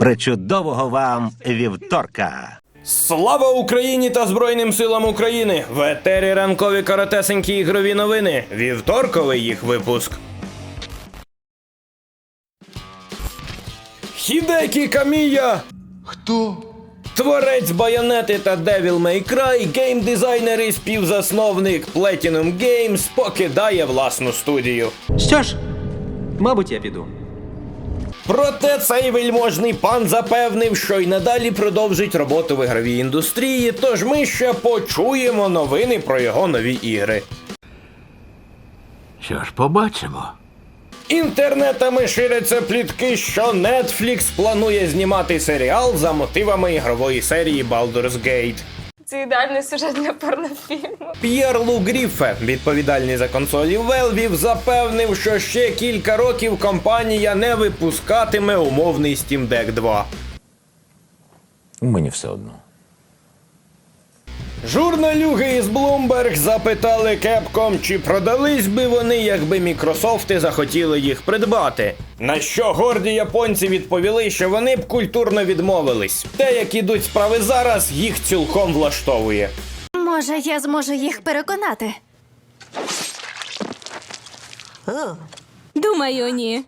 Причудового вам вівторка! Слава Україні та Збройним силам України! В етері ранкові коротесенькі ігрові новини. Вівторковий їх випуск. Хідекі Камія! Хто? Творець Байонети та Devil May Cry, геймдизайнер і співзасновник Platinum Games покидає власну студію. Що ж, мабуть, я піду. Проте цей вельможний пан запевнив, що й надалі продовжить роботу в ігровій індустрії, тож ми ще почуємо новини про його нові ігри. Що ж, побачимо. Інтернетами ширяться плітки, що Netflix планує знімати серіал за мотивами ігрової серії Baldur's Gate. Це ідеальний сюжет для порнофільму. П'єр Лу Гріфе, відповідальний за консолі Valve, запевнив, що ще кілька років компанія не випускатиме умовний Steam Deck 2. Мені все одно. Журналюги із Bloomberg запитали Capcom, чи продались би вони, якби Мікрософти захотіли їх придбати. На що горді японці відповіли, що вони б культурно відмовились. Те, як ідуть справи зараз, їх цілком влаштовує. Може, я зможу їх переконати. Думаю, ні.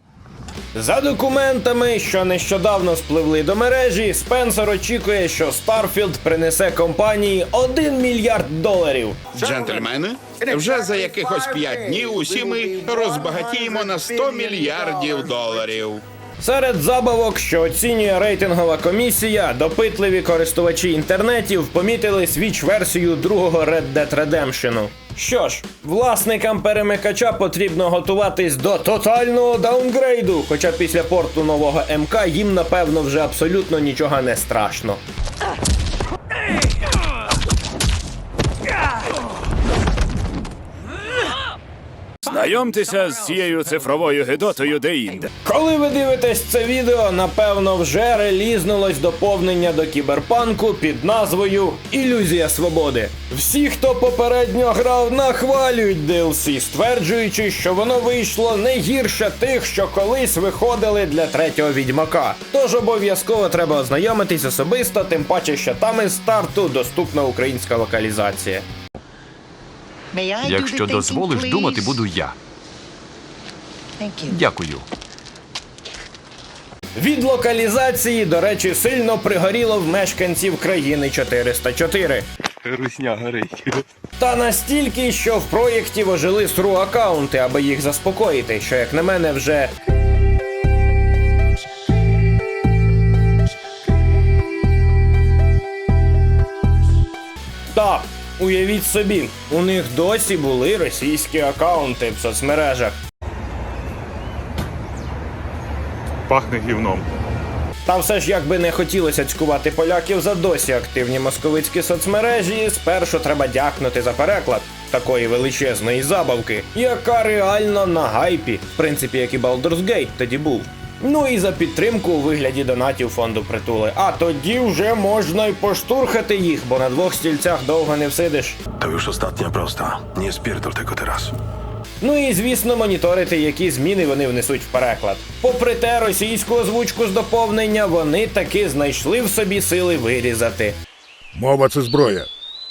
За документами, що нещодавно спливли до мережі, Спенсер очікує, що Starfield принесе компанії 1 мільярд доларів. Джентльмени, вже за якихось п'ять днів усі ми розбагатіємо на 100 мільярдів доларів. Серед забавок, що оцінює рейтингова комісія, допитливі користувачі інтернетів помітили свіч-версію другого Red Dead Redemption. Що ж, власникам перемикача потрібно готуватись до тотального даунгрейду, хоча після порту нового МК їм напевно вже абсолютно нічого не страшно. Знайомтеся з цією цифровою гидотою де-інде. Коли ви дивитесь це відео, напевно, вже релізнулось доповнення до кіберпанку під назвою Ілюзія свободи. Всі, хто попередньо грав, нахвалюють DLC, стверджуючи, що воно вийшло не гірше тих, що колись виходили для третього відьмака. Тож обов'язково треба ознайомитись особисто, тим паче, що там із старту доступна українська локалізація. Якщо дозволиш думати, буду я. Дякую. Від локалізації, до речі, сильно пригоріло в мешканців країни 404. Русня горить. Та настільки, що в проєкті ожили сру аккаунти, аби їх заспокоїти, що, як на мене, вже. Так, уявіть собі, у них досі були російські аккаунти в соцмережах. Пахне гівном. Та все ж як би не хотілося цькувати поляків за досі активні московицькі соцмережі, спершу треба дякнути за переклад такої величезної забавки, яка реально на гайпі, в принципі, як і Baldur's Gate тоді був. Ну і за підтримку у вигляді донатів фонду притули. А тоді вже можна й поштурхати їх, бо на двох стільцях довго не всидиш. To już ostatnia prosta. Nie spierdol tego teraz. Ну і звісно, моніторити, які зміни вони внесуть в переклад. Попри те, російську озвучку з доповнення вони таки знайшли в собі сили вирізати. Мова це зброя.